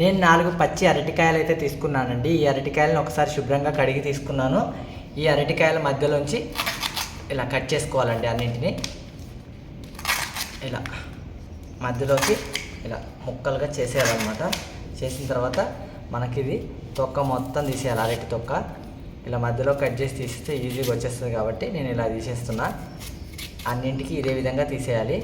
నేను నాలుగు పచ్చి అరటికాయలు అయితే తీసుకున్నానండి. ఈ అరటికాయలను ఒకసారి శుభ్రంగా కడిగి తీసుకున్నాను. ఈ అరటికాయల మధ్యలోంచి ఇలా కట్ చేసుకోవాలండి అన్నింటినీ. ఇలా మధ్యలోకి ఇలా ముక్కలుగా చేసేయాలన్నమాట. చేసిన తర్వాత మనకి ఇది తొక్క మొత్తం తీసేయాలి అరటి తొక్క. ఇలా మధ్యలో కట్ చేసి తీస్తే ఈజీగా వచ్చేస్తుంది కాబట్టి నేను ఇలా తీసేస్తున్నా. అన్నింటికి ఇదే విధంగా తీసేయాలి.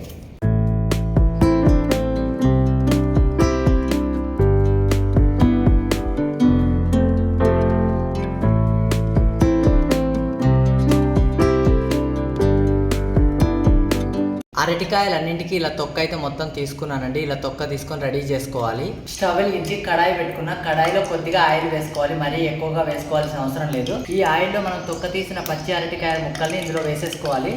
అరటికాయలు అన్నింటికి ఇలా తొక్క అయితే మొత్తం తీసుకున్నానండి. ఇలా తొక్క తీసుకొని రెడీ చేసుకోవాలి. స్టవ్ వెలిగించి కడాయి పెట్టుకున్న కడాయిలో కొద్దిగా ఆయిల్ వేసుకోవాలి. మరీ ఎక్కువగా వేసుకోవాల్సిన అవసరం లేదు. ఈ ఆయిల్లో మనం తొక్క తీసిన పచ్చి అరటికాయ ముక్కల్ని ఇందులో వేసేసుకోవాలి.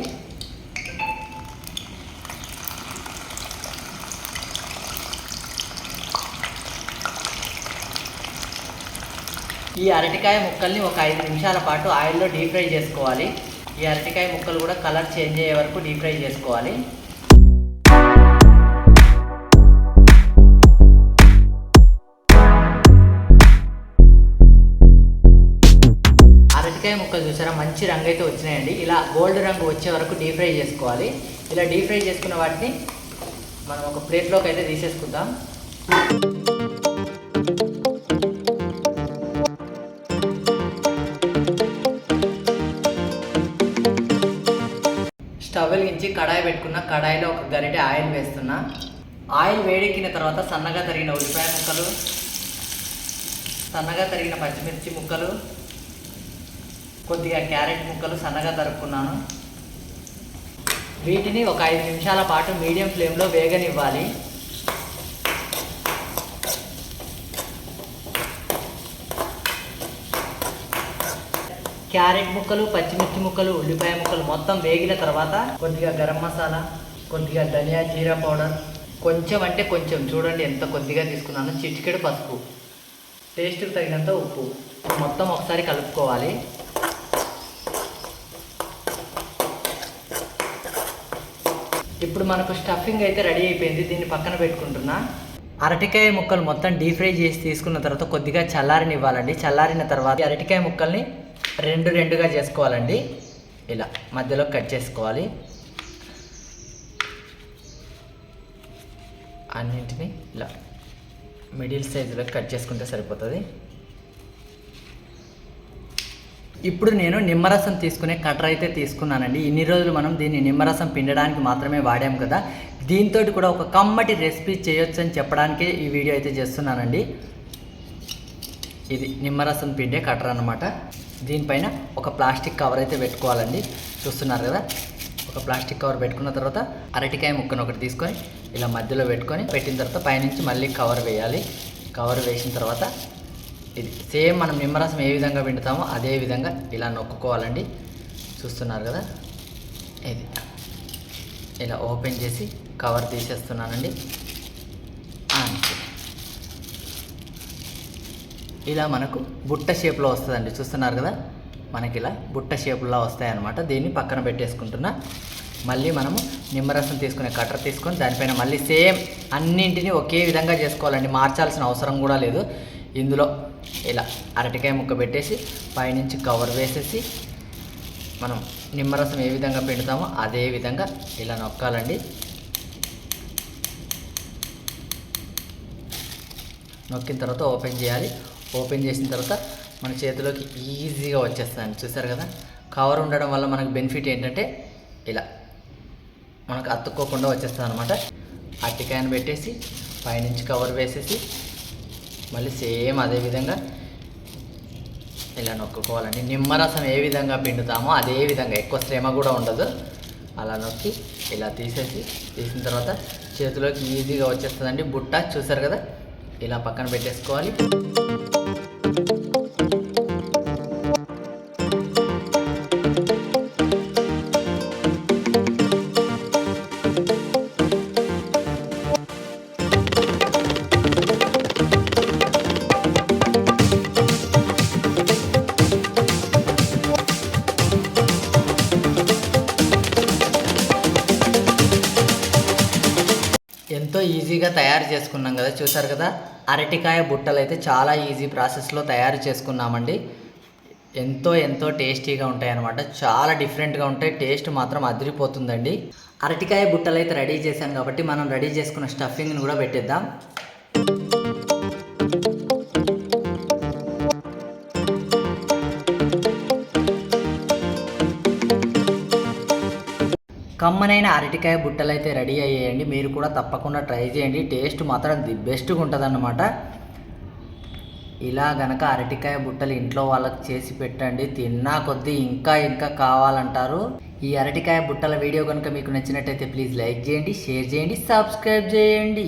ఈ అరటికాయ ముక్కల్ని ఒక ఐదు నిమిషాల పాటు ఆయిల్లో డీప్ ఫ్రై చేసుకోవాలి. ఈ అరటికాయ ముక్కలు కూడా కలర్ చేంజ్ అయ్యే వరకు డీప్ ఫ్రై చేసుకోవాలి. వంకాయ ముక్కలు చూసారా? మంచి రంగు అయితే వచ్చినాయండి. ఇలా గోల్డ్ రంగు వచ్చే వరకు డీప్ ఫ్రై చేసుకోవాలి. ఇలా డీప్ ఫ్రై చేసుకున్న వాటిని మనం ఒక ప్లేట్లోకి అయితే తీసేసుకుందాం. స్టవ్ వెలిగించి కడాయి పెట్టుకున్న కడాయిలో ఒక గరిటె ఆయిల్ వేస్తున్నా. ఆయిల్ వేడెక్కిన తర్వాత సన్నగా తరిగిన ఉల్లిపాయ ముక్కలు సన్నగా తరిగిన పచ్చిమిర్చి ముక్కలు కొద్దిగా క్యారెట్ ముక్కలు సన్నగా తరుక్కున్నాను. వీటిని ఒక ఐదు నిమిషాల పాటు మీడియం ఫ్లేమ్లో వేగనివ్వాలి. క్యారెట్ ముక్కలు పచ్చిమిర్చి ముక్కలు ఉల్లిపాయ ముక్కలు మొత్తం వేగిన తర్వాత కొద్దిగా గరం మసాలా కొద్దిగా ధనియా జీరా పౌడర్ కొంచెం అంటే కొంచెం చూడండి ఎంత కొద్దిగా తీసుకున్నాను చిటికెడు పసుపు టేస్ట్కి తగినంత ఉప్పు మొత్తం ఒకసారి కలుపుకోవాలి. ఇప్పుడు మనకు స్టఫింగ్ అయితే రెడీ అయిపోయింది దీన్ని పక్కన పెట్టుకుంటున్నా. అరటికాయ ముక్కలు మొత్తం డీప్ ఫ్రై చేసి తీసుకున్న తర్వాత కొద్దిగా చల్లారనివ్వాలండి చల్లారిన తర్వాత అరటికాయ ముక్కల్ని రెండు రెండుగా చేసుకోవాలండి. ఇలా మధ్యలో కట్ చేసుకోవాలి. అన్నింటినీ ఇలా మిడిల్ సైజులో కట్ చేసుకుంటే సరిపోతుంది. ఇప్పుడు నేను నిమ్మరసం తీసుకునే కటర్ అయితే తీసుకున్నానండి. ఇన్ని రోజులు మనం దీన్ని నిమ్మరసం పిండడానికి మాత్రమే వాడాం కదా. దీంతో కూడా ఒక కమ్మటి రెసిపీ చేయొచ్చు అని చెప్పడానికే ఈ వీడియో అయితే చేస్తున్నానండి. ఇది నిమ్మరసం పిండే కటర్ అనమాట దీనిపైన ఒక ప్లాస్టిక్ కవర్ అయితే పెట్టుకోవాలండి. చూస్తున్నారు కదా? ఒక ప్లాస్టిక్ కవర్ పెట్టుకున్న తర్వాత అరటికాయ ముక్కను ఒకటి తీసుకొని ఇలా మధ్యలో పెట్టుకొని పెట్టిన తర్వాత పైనుంచి మళ్ళీ కవర్ వేయాలి. కవర్ వేసిన తర్వాత ఇది సేమ్ మనం నిమ్మరసం ఏ విధంగా పిండుతామో అదే విధంగా ఇలా నొక్కుకోవాలండి. చూస్తున్నారు కదా? ఇది ఇలా ఓపెన్ చేసి కవర్ తీసేస్తున్నానండి. అంతే. ఇలా మనకు బుట్ట షేప్లో వస్తుందండి. చూస్తున్నారు కదా? మనకి ఇలా బుట్ట షేపుల్లో వస్తాయన్నమాట. దీన్ని పక్కన పెట్టేసుకుంటున్నా. మళ్ళీ మనము నిమ్మరసం తీసుకునే కట్టర్ తీసుకొని దానిపైన మళ్ళీ సేమ్ అన్నింటినీ ఒకే విధంగా చేసుకోవాలండి. మార్చాల్సిన అవసరం కూడా లేదు. ఇందులో ఇలా అరటికాయ ముక్క పెట్టేసి పైనుంచి కవర్ వేసేసి మనం నిమ్మరసం ఏ విధంగా పిండుతామో అదే విధంగా ఇలా నొక్కాలండి. నొక్కిన తర్వాత ఓపెన్ చేయాలి. ఓపెన్ చేసిన తర్వాత మన చేతిలోకి ఈజీగా వచ్చేస్తుంది చూసారు కదా? కవర్ ఉండడం వల్ల మనకు బెనిఫిట్ ఏంటంటే ఇలా మనకు అతుక్కోకుండా వచ్చేస్తుంది అనమాట అట్టికాయను పెట్టేసి పైనుంచి కవర్ వేసేసి మళ్ళీ సేమ్ అదే విధంగా ఇలా నొక్కుకోవాలండి. నిమ్మరసం ఏ విధంగా పిండుతామో అదే విధంగా ఎక్కువ శ్రమ కూడా ఉండదు. అలా నొక్కి ఇలా తీసేసి తీసిన తర్వాత చేతిలోకి ఈజీగా వచ్చేస్తుందండి. బుట్ట చూసారు కదా? ఇలా పక్కన పెట్టేసుకోవాలి. ఈజీగా తయారు చేసుకున్నాం కదా చూసారు కదా? అరటికాయ బుట్టలు అయితే చాలా ఈజీ ప్రాసెస్లో తయారు చేసుకున్నామండి. ఎంతో ఎంతో టేస్టీగా ఉంటాయి అన్నమాట చాలా డిఫరెంట్గా ఉంటాయి. టేస్ట్ మాత్రం అదిరిపోతుందండి. అరటికాయ బుట్టలు అయితే రెడీ చేశాను కాబట్టి మనం రెడీ చేసుకున్న స్టఫింగ్ని కూడా పెట్టేద్దాం. కమ్మనైన అరటికాయ బుట్టలు అయితే రెడీ అయ్యాయండి. మీరు కూడా తప్పకుండా ట్రై చేయండి. టేస్ట్ మాత్రం ది బెస్ట్గా ఉంటుంది ఇలా గనక అరటికాయ బుట్టలు ఇంట్లో వాళ్ళకి చేసి పెట్టండి. తిన్నా కొద్దీ ఇంకా ఇంకా కావాలంటారు. ఈ అరటికాయ బుట్టల వీడియో కనుక మీకు నచ్చినట్టయితే ప్లీజ్ లైక్ చేయండి షేర్ చేయండి సబ్స్క్రైబ్ చేయండి.